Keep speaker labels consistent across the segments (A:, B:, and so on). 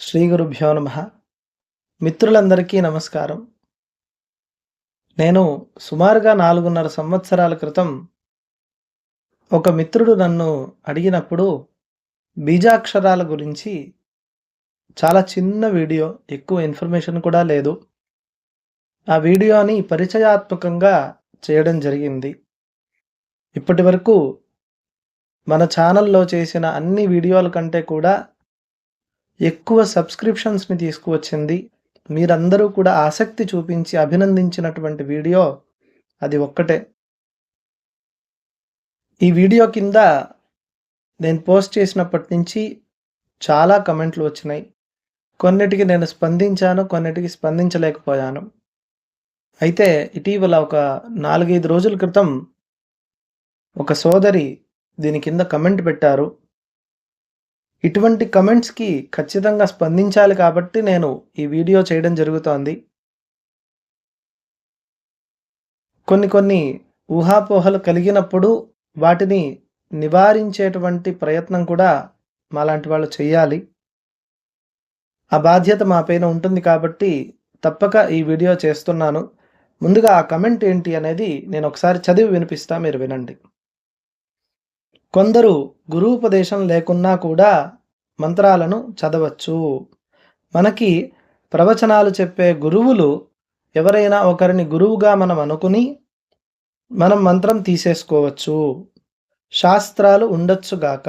A: శ్రీ గురుభ్యో నమ. మిత్రులందరికీ నమస్కారం. నేను సుమారుగా నాలుగున్నర సంవత్సరాల క్రితం ఒక మిత్రుడు నన్ను అడిగినప్పుడు బీజాక్షరాల గురించి చాలా చిన్న వీడియో ఎక్కువ ఇన్ఫర్మేషన్ కూడా లేదు. ఆ వీడియోని పరిచయాత్మకంగా చేయడం జరిగింది. ఇప్పటి వరకు మన ఛానల్లో చేసిన అన్ని వీడియోల కంటే కూడా ఎక్కువ సబ్స్క్రిప్షన్స్ని తీసుకువచ్చింది. మీరందరూ కూడా ఆసక్తి చూపించి అభినందించినటువంటి వీడియో అది ఒక్కటే. ఈ వీడియో కింద నేను పోస్ట్ చేసినప్పటి నుంచి చాలా కమెంట్లు వచ్చినాయి. కొన్నిటికి నేను స్పందించాను కొన్నిటికి స్పందించలేకపోయాను. అయితే ఇటీవల ఒక నాలుగైదు రోజుల క్రితం ఒక సోదరి దీని కింద కమెంట్ పెట్టారు. ఇటువంటి కమెంట్స్కి ఖచ్చితంగా స్పందించాలి కాబట్టి నేను ఈ వీడియో చేయడం జరుగుతోంది. కొన్ని కొన్ని ఊహాపోహలు కలిగినప్పుడు వాటిని నివారించేటువంటి ప్రయత్నం కూడా మాలాంటి వాళ్ళు చేయాలి. ఆ బాధ్యత మా పైన ఉంటుంది కాబట్టి తప్పక ఈ వీడియో చేస్తున్నాను. ముందుగా ఆ కమెంట్ ఏంటి అనేది నేను ఒకసారి చదివి వినిపిస్తా మీరు వినండి. కొందరు గురూపదేశం లేకున్నా కూడా మంత్రాలను చదవచ్చు. మనకి ప్రవచనాలు చెప్పే గురువులు ఎవరైనా ఒకరిని గురువుగా మనం అనుకుని మనం మంత్రం తీసేసుకోవచ్చు. శాస్త్రాలు ఉండొచ్చుగాక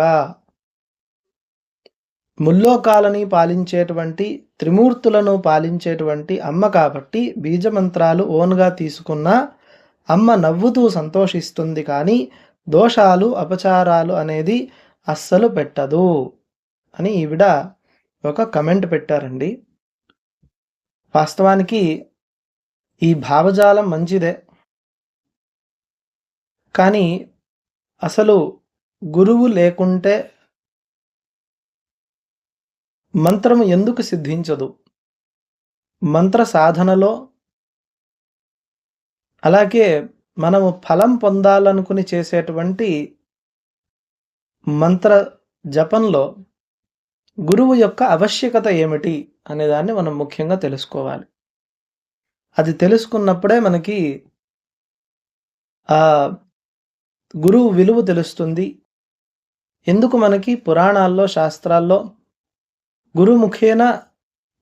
A: ముల్లోకాలని పాలించేటువంటి త్రిమూర్తులను పాలించేటువంటి అమ్మ కాబట్టి బీజమంత్రాలు ఓన్గా తీసుకున్న అమ్మ నవ్వుతూ సంతోషిస్తుంది కానీ దోషాలు అపచారాలు అనేది అస్సలు పెట్టదు అని ఈవిడ ఒక కమెంట్ పెట్టారండి. వాస్తవానికి ఈ భావజాలం మంచిదే. కానీ అసలు గురువు లేకుంటే మంత్రము ఎందుకు సిద్ధించదు? మంత్ర సాధనలో అలాగే మనము ఫలం పొందాలనుకుని చేసేటువంటి మంత్ర జపంలో గురువు యొక్క ఆవశ్యకత ఏమిటి అనేదాన్ని మనం ముఖ్యంగా తెలుసుకోవాలి. అది తెలుసుకున్నప్పుడే మనకి ఆ గురువు విలువ తెలుస్తుంది. ఎందుకు మనకి పురాణాల్లో శాస్త్రాల్లో గురుముఖేన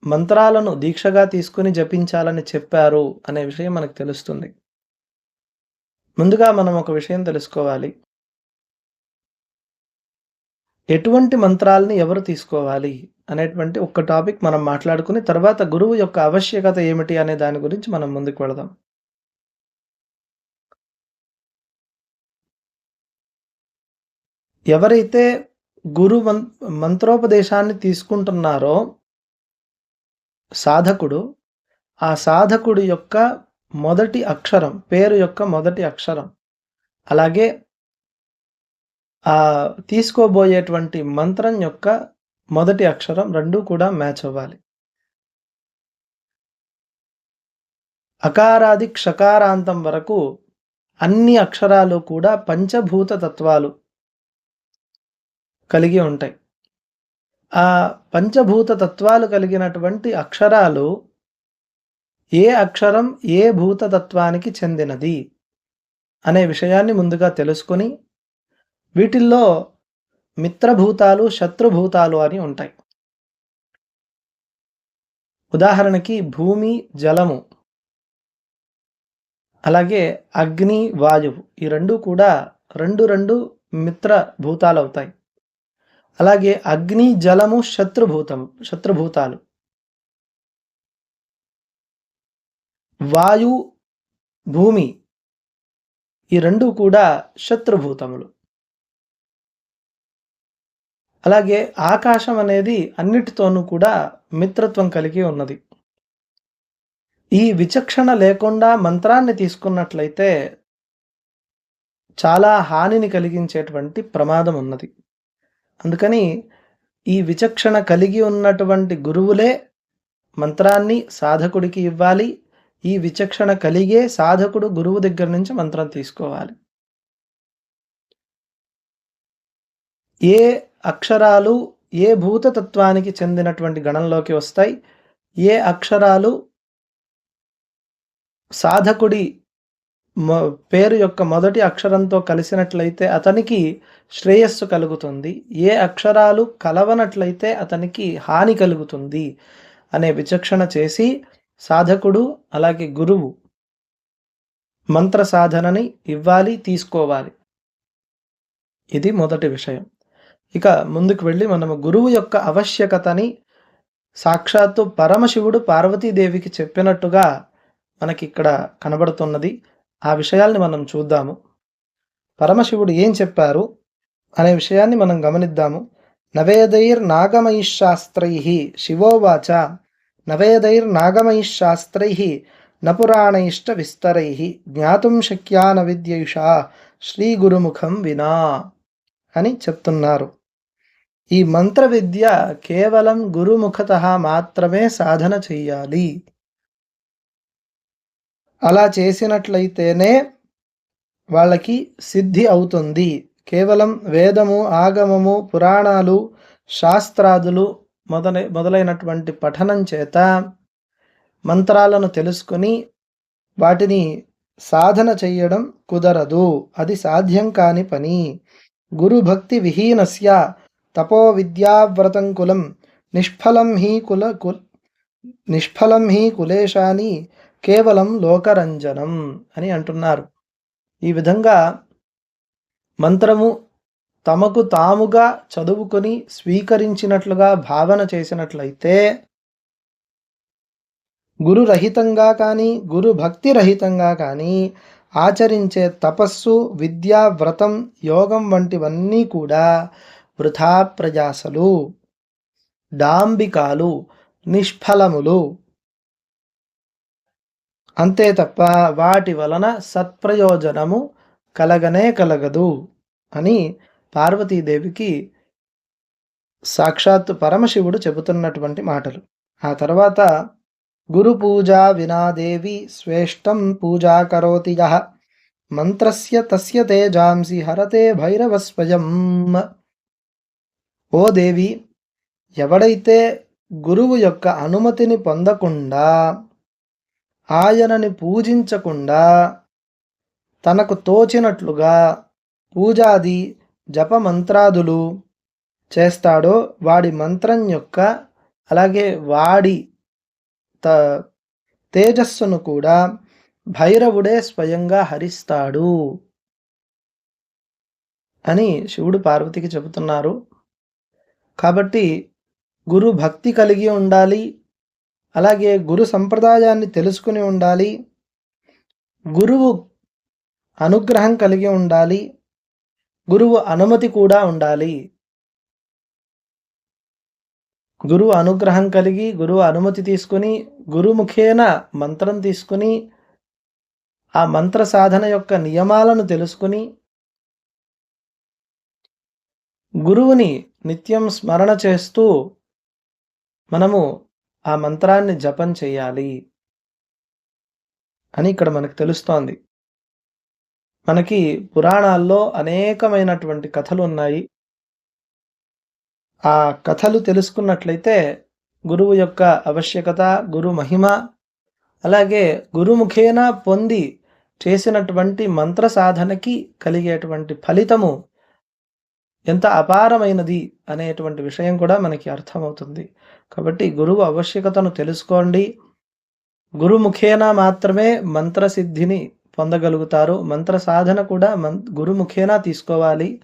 A: మంత్రాలను దీక్షగా తీసుకుని జపించాలని చెప్పారు అనే విషయం మనకు తెలుస్తుంది. ముందుగా మనం ఒక విషయం తెలుసుకోవాలి. ఎటువంటి మంత్రాలని ఎవరు తీసుకోవాలి అనేటువంటి ఒక టాపిక్ మనం మాట్లాడుకుని తర్వాత గురువు యొక్క ఆవశ్యకత ఏమిటి అనే దాని గురించి మనం ముందుకు వెళదాం. ఎవరైతే గురు మంత్రోపదేశాన్ని తీసుకుంటున్నారో సాధకుడు ఆ సాధకుడు యొక్క మొదటి అక్షరం పేరు యొక్క మొదటి అక్షరం. అలాగే ఆ తీసుకోబోయేటువంటి మంత్రం యొక్క మొదటి అక్షరం రెండు కూడా మ్యాచ్ అవ్వాలి. అకారాది క్షకారాంతం వరకు అన్ని అక్షరాలు కూడా పంచభూత తత్వాలు కలిగి ఉంటాయి. ఆ పంచభూత తత్వాలు కలిగినటువంటి అక్షరాలు ఏ అక్షరం ఏ భూతతత్వానికి చెందినది అనే విషయాన్ని ముందుగా తెలుసుకొని వీటిల్లో మిత్రభూతాలు శత్రుభూతాలు అని ఉంటాయి. ఉదాహరణకి భూమి జలము అలాగే అగ్ని వాయువు ఈ రెండు కూడా రెండు రెండు మిత్ర భూతాలు అవుతాయి అలాగే అగ్ని జలము శత్రుభూతం శత్రుభూతాలు. వాయు భూమి ఈ రెండు కూడా శత్రుభూతములు. అలాగే ఆకాశం అనేది అన్నిటితోనూ కూడా మిత్రత్వం కలిగి ఉన్నది. ఈ విచక్షణ లేకుండా మంత్రాన్ని తీసుకున్నట్లయితే చాలా హానిని కలిగించేటువంటి ప్రమాదం ఉన్నది. అందుకని ఈ విచక్షణ కలిగి ఉన్నటువంటి గురువులే మంత్రాన్ని సాధకుడికి ఇవ్వాలి ఈ విచక్షణ కలిగే సాధకుడు గురువు దగ్గర నుంచి మంత్రం తీసుకోవాలి. ఏ అక్షరాలు ఏ భూతతత్వానికి చెందినటువంటి గణంలోకి వస్తాయి? ఏ అక్షరాలు సాధకుడి పేరు యొక్క మొదటి అక్షరంతో కలిసినట్లయితే అతనికి శ్రేయస్సు కలుగుతుంది. ఏ అక్షరాలు కలవనట్లయితే అతనికి హాని కలుగుతుంది అనే విచక్షణ చేసి సాధకుడు అలాగే గురువు మంత్ర సాధనని ఇవ్వాలి తీసుకోవాలి. ఇది మొదటి విషయం. ఇక ముందుకు వెళ్ళి మనము గురువు యొక్క ఆవశ్యకతని సాక్షాత్తు పరమశివుడు పార్వతీదేవికి చెప్పినట్టుగా మనకి ఇక్కడ కనబడుతున్నది. ఆ విషయాల్ని మనం చూద్దాము. పరమశివుడు ఏం చెప్పారు అనే విషయాన్ని మనం గమనిద్దాము. నవేదైర్ నాగమయిశాస్త్రై శివోవాచ నవేదైర్ నాగమయిశాస్త్రై నపురాణైష్ట విస్తరై జ్ఞాతుం శక్యాన న విద్యైషా శ్రీ గురుముఖం వినా అని చెప్తున్నారు. ఈ మంత్ర విద్య కేవలం గురుముఖత మాత్రమే సాధన చెయ్యాలి. అలా చేసినట్లయితేనే వాళ్ళకి సిద్ధి అవుతుంది. కేవలం వేదము ఆగమము పురాణాలు శాస్త్రాదులు మొదలై మొదలైనటువంటి పఠనం చేత మంత్రాలను తెలుసుకుని వాటిని సాధన చెయ్యడం కుదరదు. అది సాధ్యం కాని పని. గురుభక్తి విహీనస్య తపో విద్యావ్రతం కులం. నిష్ఫలం హీ కుల కుల్ నిష్ఫలం హీ కులేశాని కేవలం లోకరంజనం అని అంటున్నారు. ఈ విధంగా మంత్రము తమకు తాముగా చదువుకొని స్వీకరించినట్లుగా భావన చేసినట్లయితే గురురహితంగా కానీ గురు భక్తి రహితంగా కానీ ఆచరించే తపస్సు విద్యా వ్రతం యోగం వంటివన్నీ కూడా వృథా ప్రయాసలు డాంబికాలు నిష్ఫలములు. అంతే తప్ప వాటి వలన సత్ప్రయోజనము కలగనే కలగదు అని పార్వతీదేవికి సాక్షాత్తు పరమశివుడు చెబుతున్నటువంటి మాటలు. ఆ తర్వాత గురు పూజా వినాదేవి శ్రేష్టం పూజా కరోతి యహ మంత్రస్య తస్య తేజాంసి హరతే భైరవ స్వయం ఓ దేవి ఎవడైతే గురువు యొక్క అనుమతిని పొందకుండా ఆయనని పూజించకుండా తనకు తోచినట్లుగా పూజాది జపమంత్రాదులు చేస్తాడో వాడి మంత్రం యొక్క అలాగే వాడి త తేజస్సును కూడా భైరవుడే స్వయంగా హరిస్తాడు అని శివుడు పార్వతికి చెబుతున్నారు. కాబట్టి గురు భక్తి కలిగి ఉండాలి అలాగే గురు సంప్రదాయాన్ని తెలుసుకుని ఉండాలి గురువు అనుగ్రహం కలిగి ఉండాలి గురువు అనుమతి కూడా ఉండాలి. గురువు అనుగ్రహం కలిగి గురువు అనుమతి తీసుకుని గురుముఖేన మంత్రం తీసుకుని ఆ మంత్ర సాధన యొక్క నియమాలను తెలుసుకుని గురువుని నిత్యం స్మరణ చేస్తూ మనము ఆ మంత్రాన్ని జపం చేయాలి అని ఇక్కడ మనకు తెలుస్తోంది. మనకి పురాణాల్లో అనేకమైనటువంటి కథలు ఉన్నాయి ఆ కథలు తెలుసుకున్నట్లయితే గురువు యొక్క ఆవశ్యకత గురు మహిమ అలాగే గురుముఖేన పొంది చేసినటువంటి మంత్ర సాధనకి కలిగేటువంటి ఫలితము ఎంత అపారమైనది అనేటువంటి విషయం కూడా మనకి అర్థమవుతుంది. కాబట్టి గురువు ఆవశ్యకతను తెలుసుకోండి. గురుముఖేన మాత్రమే మంత్రసిద్ధిని పొందగలుగుతారు. మంత్ర సాధన కూడా మన్ గురుముఖేనా తీసుకోవాలి.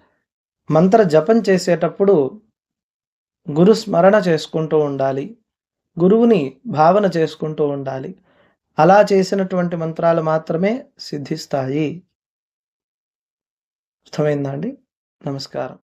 A: మంత్ర జపం చేసేటప్పుడు గురు స్మరణ చేసుకుంటూ ఉండాలి. గురువుని భావన చేసుకుంటూ ఉండాలి. అలా చేసినటువంటి మంత్రాలు మాత్రమే సిద్ధిస్తాయి. అర్థమైందా అండి? నమస్కారం.